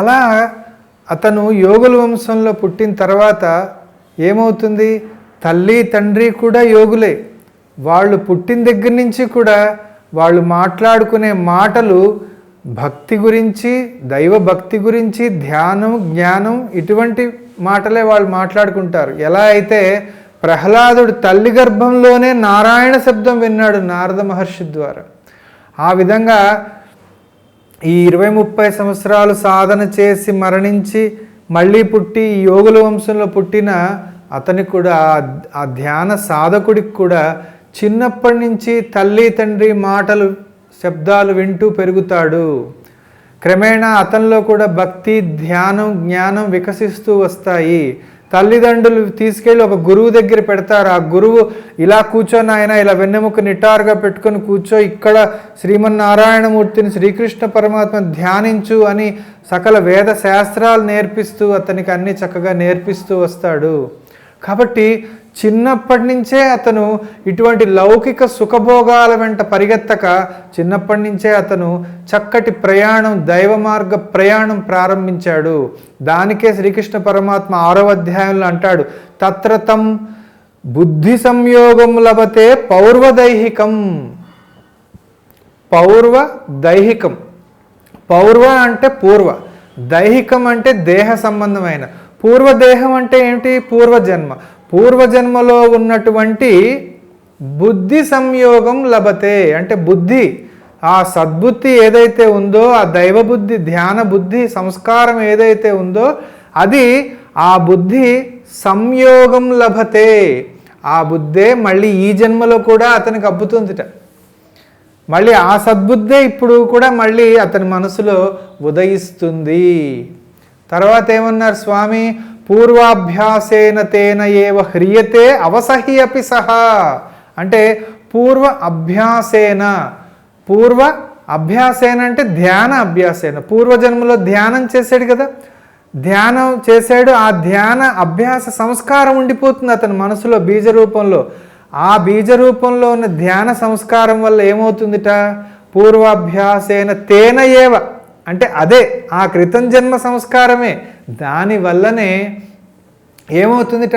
అలా అతను యోగుల వంశంలో పుట్టిన తర్వాత ఏమవుతుంది? తల్లి తండ్రి కూడా యోగులే. వాళ్ళు పుట్టిన దగ్గర నుంచి కూడా వాళ్ళు మాట్లాడుకునే మాటలు భక్తి గురించి దైవ భక్తి గురించి ధ్యానం జ్ఞానం ఇటువంటి మాటలే వాళ్ళు మాట్లాడుకుంటారు. ఎలా అయితే ప్రహ్లాదుడు తల్లి గర్భంలోనే నారాయణ శబ్దం విన్నాడు నారద మహర్షి ద్వారా. ఆ విధంగా ఈ ఇరవై ముప్పై సంవత్సరాలు సాధన చేసి మరణించి మళ్ళీ పుట్టి యోగుల వంశంలో పుట్టిన అతనికి కూడా ఆ- ఆ ధ్యాన సాధకుడికి కూడా చిన్నప్పటి నుంచి తల్లి తండ్రి మాటలు శబ్దాలు వింటూ పెరుగుతాడు. క్రమేణా అతనిలో కూడా భక్తి ధ్యానం జ్ఞానం వికసిస్తూ వస్తాయి. తల్లిదండ్రులు తీసుకెళ్ళి ఒక గురువు దగ్గర పెడతారు. ఆ గురువు ఇలా కూర్చొని ఆయన ఇలా వెన్నెముక నిటారుగా పెట్టుకొని కూర్చో ఇక్కడ శ్రీమన్నారాయణమూర్తిని శ్రీకృష్ణ పరమాత్మ ధ్యానించు అని సకల వేద శాస్త్రాలు నేర్పిస్తూ అతనికి అన్ని చక్కగా నేర్పిస్తూ వస్తాడు. కాబట్టి చిన్నప్పటి నుంచే అతను ఇటువంటి లౌకిక సుఖభోగాల వెంట పరిగెత్తక చిన్నప్పటి నుంచే అతను చక్కటి ప్రయాణం దైవ మార్గ ప్రయాణం ప్రారంభించాడు. దానికే శ్రీకృష్ణ పరమాత్మ ఆరవ అధ్యాయంలో అంటాడు తత్రతం బుద్ధి సంయోగం లభతే పౌర్వదైహికం. పౌర్వ దైహికం పౌర్వ అంటే పూర్వ దైహికం అంటే దేహ సంబంధమైన. పూర్వదేహం అంటే ఏమిటి పూర్వజన్మ. పూర్వజన్మలో ఉన్నటువంటి బుద్ధి సంయోగం లభతే. అంటే బుద్ధి ఆ సద్బుద్ధి ఏదైతే ఉందో ఆ దైవబుద్ధి ధ్యాన బుద్ధి సంస్కారం ఏదైతే ఉందో అది ఆ బుద్ధి సంయోగం లభతే. ఆ బుద్ధే మళ్ళీ ఈ జన్మలో కూడా అతనికి అబ్బుతుందిట. మళ్ళీ ఆ సద్బుద్ధే ఇప్పుడు కూడా మళ్ళీ అతని మనసులో ఉదయిస్తుంది. తర్వాత ఏమన్నారు స్వామి? పూర్వాభ్యాసేన తేన ఏవ హ్రియతే అవసహి అపి సహా. అంటే పూర్వ అభ్యాసేన పూర్వ అభ్యాసేన అంటే ధ్యాన అభ్యాసేన. పూర్వజన్మలో ధ్యానం చేశాడు కదా. ధ్యానం చేశాడు ఆ ధ్యాన అభ్యాస సంస్కారం ఉండిపోతుంది అతని మనసులో బీజ రూపంలో ఆ బీజ రూపంలో ఉన్న ధ్యాన సంస్కారం వల్ల ఏమవుతుందిట? పూర్వాభ్యాసేన తేన ఏవ. అంటే అదే ఆ క్రితం జన్మ సంస్కారమే. దాని వల్లనే ఏమవుతుందిట?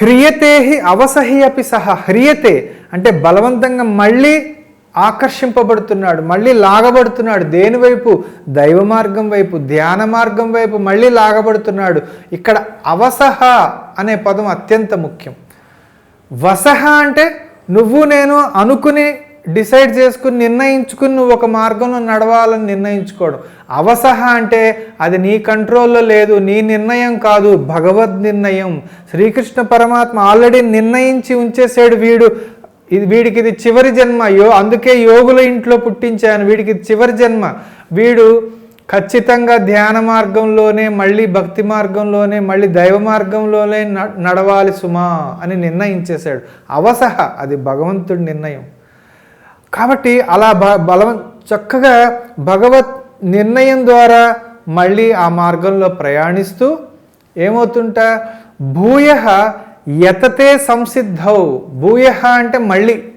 హ్రియతే హి అవసహి అపి సహ. హ్రియతే అంటే బలవంతంగా మళ్ళీ ఆకర్షింపబడుతున్నాడు మళ్ళీ లాగబడుతున్నాడు. దేని వైపు? దైవ మార్గం వైపు ధ్యాన మార్గం వైపు మళ్ళీ లాగబడుతున్నాడు. ఇక్కడ అవసహ అనే పదం అత్యంత ముఖ్యం. వసహ అంటే నువ్వు నేను అనుకుని డిసైడ్ చేసుకుని నిర్ణయించుకుని నువ్వు ఒక మార్గంలో నడవాలని నిర్ణయించుకోవడం. అవసహ అంటే అది నీ కంట్రోల్లో లేదు నీ నిర్ణయం కాదు భగవద్ నిర్ణయం. శ్రీకృష్ణ పరమాత్మ ఆల్రెడీ నిర్ణయించి ఉంచేసాడు వీడు. ఇది వీడికి ఇది చివరి జన్మ. యో అందుకే యోగుల ఇంట్లో పుట్టించాను వీడికి ఇది చివరి జన్మ. వీడు ఖచ్చితంగా ధ్యాన మార్గంలోనే మళ్ళీ భక్తి మార్గంలోనే మళ్ళీ దైవ మార్గంలోనే న- నడవాలి సుమా అని నిర్ణయించేశాడు. అవసహ అది భగవంతుడి నిర్ణయం. కాబట్టి అలా బ బలవం చక్కగా భగవత్ నిర్ణయం ద్వారా మళ్ళీ ఆ మార్గంలో ప్రయాణిస్తూ ఏమవుతుంట? భూయ యతతే సంసిద్ధౌ. భూయ అంటే మళ్ళీ.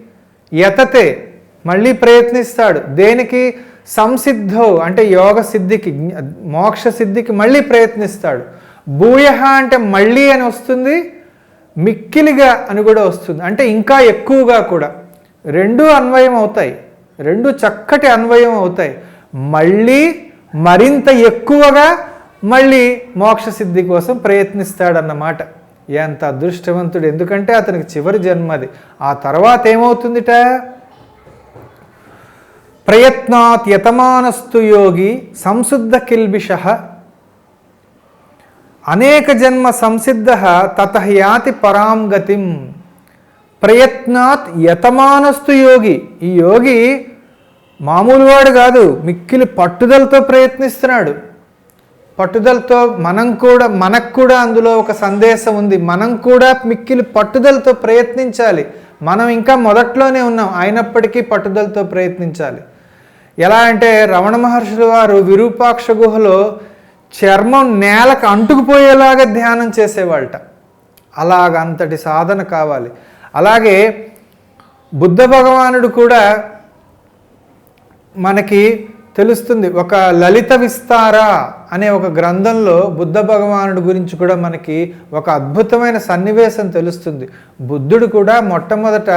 యతతే. మళ్ళీ ప్రయత్నిస్తాడు. దేనికి? సంసిద్ధౌ. అంటే యోగ సిద్ధికి మోక్ష సిద్ధికి మళ్ళీ ప్రయత్నిస్తాడు. భూయ అంటే మళ్ళీ అని వస్తుంది. మిక్కిలిగా అని కూడా వస్తుంది. అంటే ఇంకా ఎక్కువగా కూడా. రెండు అన్వయం అవుతాయి. రెండు చక్కటి అన్వయం అవుతాయి. మళ్ళీ మరింత ఎక్కువగా మళ్ళీ మోక్ష సిద్ధి కోసం ప్రయత్నిస్తాడన్నమాట. ఎంత అదృష్టవంతుడు. ఎందుకంటే అతనికి చివరి జన్మది ఆ తర్వాత ఏమవుతుందిట? ప్రయత్నాత్ యతమానస్తు యోగి సంశుద్ధ కిల్బిష. అనేక జన్మ సంసిద్ధ తత యాతి పరాం గతిం. ప్రయత్నాత్ యతమానస్తు యోగి. ఈ యోగి మామూలు వాడు కాదు మిక్కిలి పట్టుదలతో ప్రయత్నిస్తున్నాడు. పట్టుదలతో మనం కూడా మనకు కూడా అందులో ఒక సందేశం ఉంది. మనం కూడా మిక్కిలి పట్టుదలతో ప్రయత్నించాలి. మనం ఇంకా మొదట్లోనే ఉన్నాం అయినప్పటికీ పట్టుదలతో ప్రయత్నించాలి. ఎలా అంటే రమణ మహర్షుల వారు విరూపాక్ష గుహలో చర్మం నేలకు అంటుకుపోయేలాగా ధ్యానం చేసేవాళ్ళట. అలాగ అంతటి సాధన కావాలి. అలాగే బుద్ధ భగవానుడు కూడా మనకి తెలుస్తుంది. ఒక లలిత విస్తార అనే ఒక గ్రంథంలో బుద్ధ భగవానుడి గురించి కూడా మనకి ఒక అద్భుతమైన సన్నివేశం తెలుస్తుంది. బుద్ధుడు కూడా మొట్టమొదట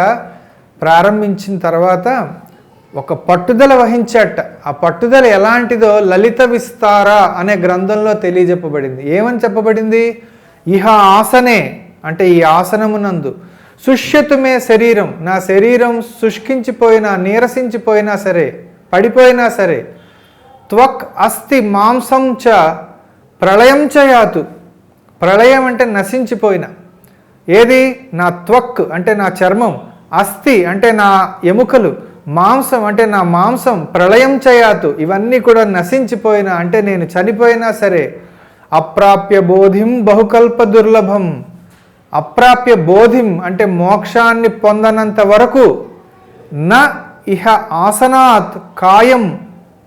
ప్రారంభించిన తర్వాత ఒక పట్టుదల వహించట. ఆ పట్టుదల ఎలాంటిదో లలిత విస్తార అనే గ్రంథంలో తెలియజెప్పబడింది. ఏమని చెప్పబడింది? ఇహ ఆసనే అంటే ఈ ఆసనమునందు. సుష్యతుమే శరీరం. నా శరీరం శుష్కించిపోయినా నీరసించిపోయినా సరే పడిపోయినా సరే త్వక్ అస్థి మాంసం చ ప్రళయం చ యాతు. ప్రళయం అంటే నశించిపోయిన. ఏది? నా త్వక్ అంటే నా చర్మం. అస్థి అంటే నా ఎముకలు. మాంసం అంటే నా మాంసం ప్రళయం చేయాతు ఇవన్నీ కూడా నశించిపోయినా అంటే నేను చనిపోయినా సరే అప్రాప్య బోధిం బహుకల్ప దుర్లభం. అప్రాప్య బోధిం అంటే మోక్షాన్ని పొందనంత వరకు నా ఇహ ఆసనాత్ కాయం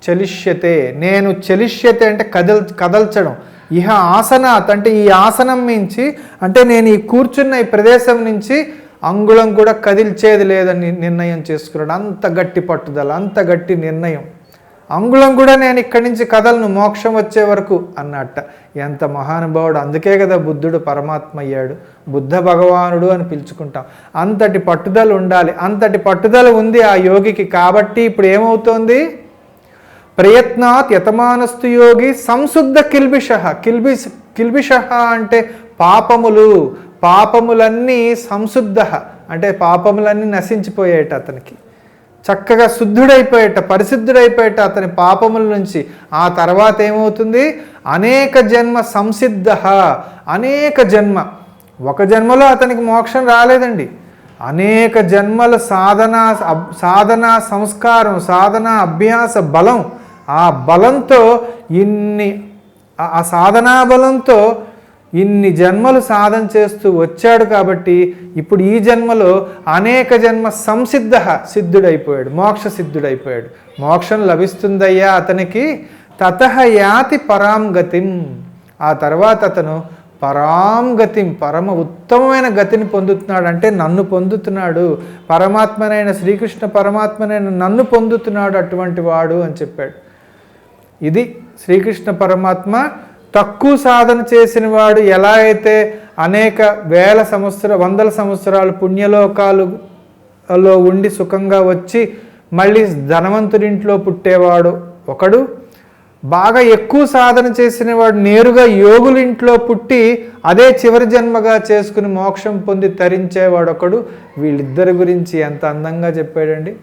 చలిష్యతే. నేను చలిష్యతే అంటే కదల్ కదల్చడం. ఇహ ఆసనాత్ అంటే ఈ ఆసనం నుంచి అంటే నేను ఈ కూర్చున్న ఈ ప్రదేశం నుంచి అంగుళం కూడా కదిల్చేది లేదని నిర్ణయం చేసుకున్నాడు. అంత గట్టి పట్టుదల అంత గట్టి నిర్ణయం. అంగుళం కూడా నేను ఇక్కడి నుంచి కథలను మోక్షం వచ్చే వరకు అన్నట్ట. ఎంత మహానుభావుడు అందుకే కదా బుద్ధుడు పరమాత్మ అయ్యాడు. బుద్ధ భగవానుడు అని పిలుచుకుంటాం. అంతటి పట్టుదల ఉండాలి. అంతటి పట్టుదల ఉంది ఆ యోగికి. కాబట్టి ఇప్పుడు ఏమవుతోంది? ప్రయత్నాత్ యతమానస్తు యోగి సంశుద్ధ కిల్బిష కిల్బిష్ కిల్బిష అంటే పాపములు. పాపములన్నీ సంశుద్ధ. అంటే పాపములన్నీ నశించిపోయాయట అతనికి. చక్కగా శుద్ధుడైపోయేట పరిశుద్ధుడైపోయేట అతని పాపముల నుంచి. ఆ తర్వాత ఏమవుతుంది? అనేక జన్మ సంసిద్ధ. అనేక జన్మ. ఒక జన్మలో అతనికి మోక్షం రాలేదండి. అనేక జన్మల సాధన సాధన సంస్కారం సాధన అభ్యాస బలం. ఆ బలంతో ఇన్ని ఆ సాధనా బలంతో ఇన్ని జన్మలు సాధన చేస్తూ వచ్చాడు కాబట్టి ఇప్పుడు ఈ జన్మలో అనేక జన్మ సంసిద్ధ సిద్ధుడైపోయాడు మోక్ష సిద్ధుడైపోయాడు. మోక్షం లభిస్తుందయ్యా అతనికి. తత యాతి పరాం గతిం. ఆ తర్వాత అతను పరాం గతిం పరమ ఉత్తమమైన గతిని పొందుతున్నాడు. అంటే నన్ను పొందుతున్నాడు. పరమాత్మనైన శ్రీకృష్ణ పరమాత్మనైన నన్ను పొందుతున్నాడు అటువంటి వాడు అని చెప్పాడు. ఇది శ్రీకృష్ణ పరమాత్మ తక్కువ సాధన చేసిన వాడు ఎలా అయితే అనేక వేల సంవత్సర వందల సంవత్సరాలు పుణ్యలోకాలులో ఉండి సుఖంగా వచ్చి మళ్ళీ ధనవంతుడింట్లో పుట్టేవాడు ఒకడు. బాగా ఎక్కువ సాధన చేసిన వాడు నేరుగా యోగులింట్లో పుట్టి అదే చివరి జన్మగా చేసుకుని మోక్షం పొంది తరించేవాడు ఒకడు. వీళ్ళిద్దరి గురించి ఎంత అందంగా చెప్పాడండి.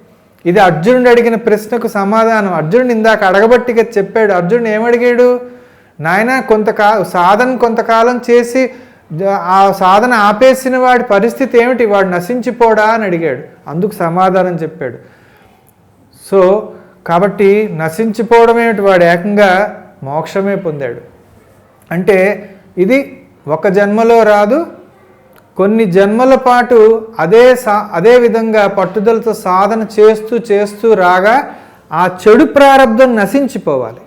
ఇది అర్జునుడు అడిగిన ప్రశ్నకు సమాధానం. అర్జునుడు ఇందాక అడగబట్టిగా చెప్పాడు. అర్జునుడు ఏమడిగాడు? నాయన కొంతకా సాధన కొంతకాలం చేసి ఆ సాధన ఆపేసిన వాడి పరిస్థితి ఏమిటి? వాడు నశించిపోడా అని అడిగాడు. అందుకు సమాధానం చెప్పాడు. సో కాబట్టి నశించిపోవడం ఏమిటి? వాడు ఏకంగా మోక్షమే పొందాడు. అంటే ఇది ఒక జన్మలో రాదు కొన్ని జన్మల పాటు అదే సా అదే విధంగా పట్టుదలతో సాధన చేస్తూ చేస్తూ రాగా ఆ చెడు ప్రారంధం నశించిపోవాలి.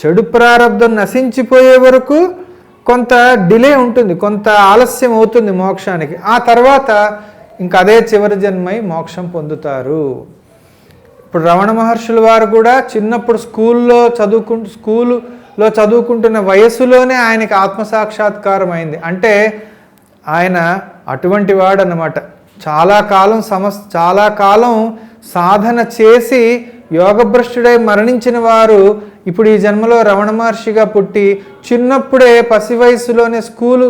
చెడు ప్రారంధం నశించిపోయే వరకు కొంత డిలే ఉంటుంది కొంత ఆలస్యం అవుతుంది మోక్షానికి. ఆ తర్వాత ఇంకా అదే చివరి జన్మై మోక్షం పొందుతారు. ఇప్పుడు రమణ మహర్షుల వారు కూడా చిన్నప్పుడు స్కూల్లో చదువుకు స్కూలులో చదువుకుంటున్న వయస్సులోనే ఆయనకి ఆత్మసాక్షాత్కారం అయింది. అంటే ఆయన అటువంటి వాడనమాట చాలా కాలం సమస్ చాలా కాలం సాధన చేసి యోగభ్రష్టుడై మరణించిన వారు ఇప్పుడు ఈ జన్మలో రమణ మహర్షిగా పుట్టి చిన్నప్పుడే పసి వయసులోనే స్కూలు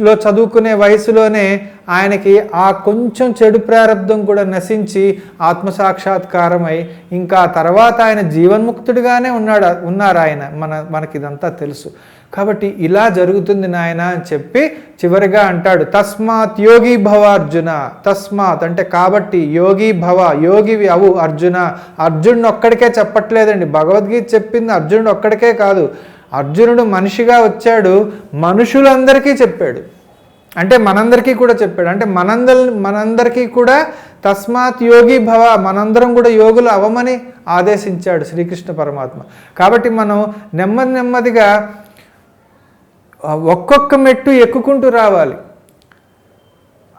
లో చదువుకునే వయసులోనే ఆయనకి ఆ కొంచెం చెడు ప్రారంధం కూడా నశించి ఆత్మసాక్షాత్కారమై ఇంకా తర్వాత ఆయన జీవన్ముక్తుడిగానే ఉన్నాడు ఉన్నారు ఆయన. మన మనకి ఇదంతా తెలుసు. కాబట్టి ఇలా జరుగుతుంది నాయన అని చెప్పి చివరిగా అంటాడు తస్మాత్ యోగి భవ అర్జున తస్మాత్ అంటే కాబట్టి యోగి భవ యోగివి అవు అర్జున. అర్జునుడు ఒక్కడికే చెప్పట్లేదండి. భగవద్గీత చెప్పింది అర్జునుడు ఒక్కడికే కాదు. అర్జునుడు మనిషిగా వచ్చాడు మనుషులందరికీ చెప్పాడు. అంటే మనందరికీ కూడా చెప్పాడు. అంటే మనందరి మనందరికీ కూడా తస్మాత్ యోగి భవ మనందరం కూడా యోగులు అవమని ఆదేశించాడు శ్రీకృష్ణ పరమాత్మ. కాబట్టి మనం నెమ్మది నెమ్మదిగా ఒక్కొక్క మెట్టు ఎక్కుకుంటూ రావాలి.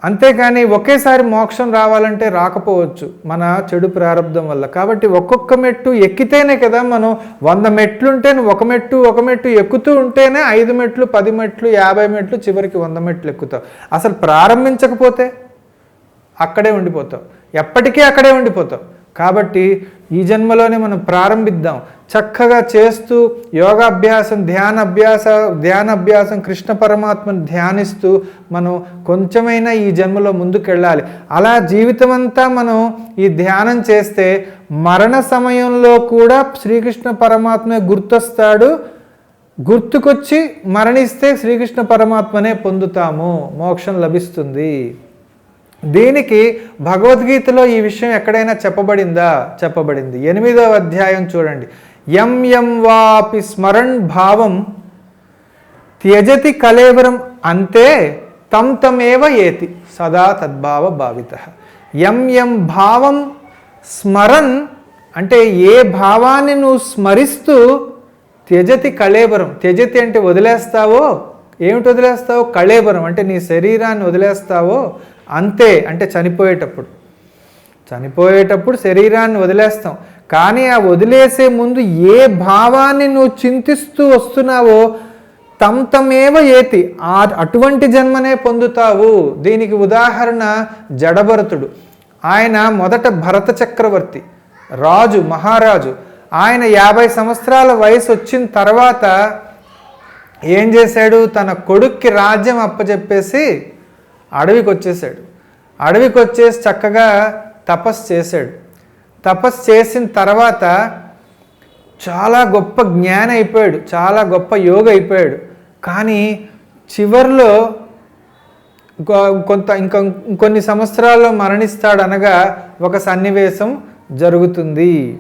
అంతేకాని ఒకేసారి మోక్షం రావాలంటే రాకపోవచ్చు మన చెడు ప్రారంధం వల్ల. కాబట్టి ఒక్కొక్క మెట్టు ఎక్కితేనే కదా మనం వంద మెట్లుంటే ఒక మెట్టు ఒక మెట్టు ఎక్కుతూ ఉంటేనే ఐదు మెట్లు పది మెట్లు యాభై మెట్లు చివరికి వంద మెట్లు ఎక్కుతావు. అసలు ప్రారంభించకపోతే అక్కడే ఉండిపోతావు. ఎప్పటికీ అక్కడే ఉండిపోతావు. కాబట్టి ఈ జన్మలోనే మనం ప్రారంభిద్దాం. చక్కగా చేస్తూ యోగాభ్యాసం ధ్యాన అభ్యాస ధ్యాన అభ్యాసం కృష్ణ పరమాత్మను ధ్యానిస్తూ మనం కొంచెమైనా ఈ జన్మలో ముందుకెళ్ళాలి. అలా జీవితమంతా మనం ఈ ధ్యానం చేస్తే మరణ సమయంలో కూడా శ్రీకృష్ణ పరమాత్మే గుర్తొస్తాడు. గుర్తుకొచ్చి మరణిస్తే శ్రీకృష్ణ పరమాత్మనే పొందుతాము. మోక్షం లభిస్తుంది. దీనికి భగవద్గీతలో ఈ విషయం ఎక్కడైనా చెప్పబడిందా? చెప్పబడింది. ఎనిమిదవ అధ్యాయం చూడండి. ఎం ఎం వాపి స్మరణ్ భావం త్యజతి కలేవరం అంతే తం తమేవ ఏతి సదా తద్భావ భావిత. ఎం ఎం భావం స్మరన్ అంటే ఏ భావాన్ని నువ్వు స్మరిస్తూ త్యజతి కళేబరం త్యజతి అంటే వదిలేస్తావో? ఏమిటి వదిలేస్తావో? కళేబరం అంటే నీ శరీరాన్ని వదిలేస్తావో? అంతే అంటే చనిపోయేటప్పుడు. చనిపోయేటప్పుడు శరీరాన్ని వదిలేస్తాం. కానీ ఆ వదిలేసే ముందు ఏ భావాన్ని నువ్వు చింతిస్తూ వస్తున్నావో తమ్ తమేవ ఏతి ఆ అటువంటి జన్మనే పొందుతావు. దీనికి ఉదాహరణ జడభరతుడు. ఆయన మొదట భరత చక్రవర్తి రాజు మహారాజు. ఆయన యాభై సంవత్సరాల వయసు వచ్చిన తర్వాత ఏం చేశాడు? తన కొడుక్కి రాజ్యం అప్పచెప్పేసి అడవికి వచ్చేసాడు అడవికి వచ్చేసి చక్కగా తపస్సు చేశాడు. తపస్సు చేసిన తర్వాత చాలా గొప్ప జ్ఞాన అయిపోయాడు. చాలా గొప్ప యోగ అయిపోయాడు. కానీ చివర్లో కొంత ఇంకా కొన్ని సంవత్సరాల్లో మరణిస్తాడు అనగా ఒక సన్నివేశం జరుగుతుంది.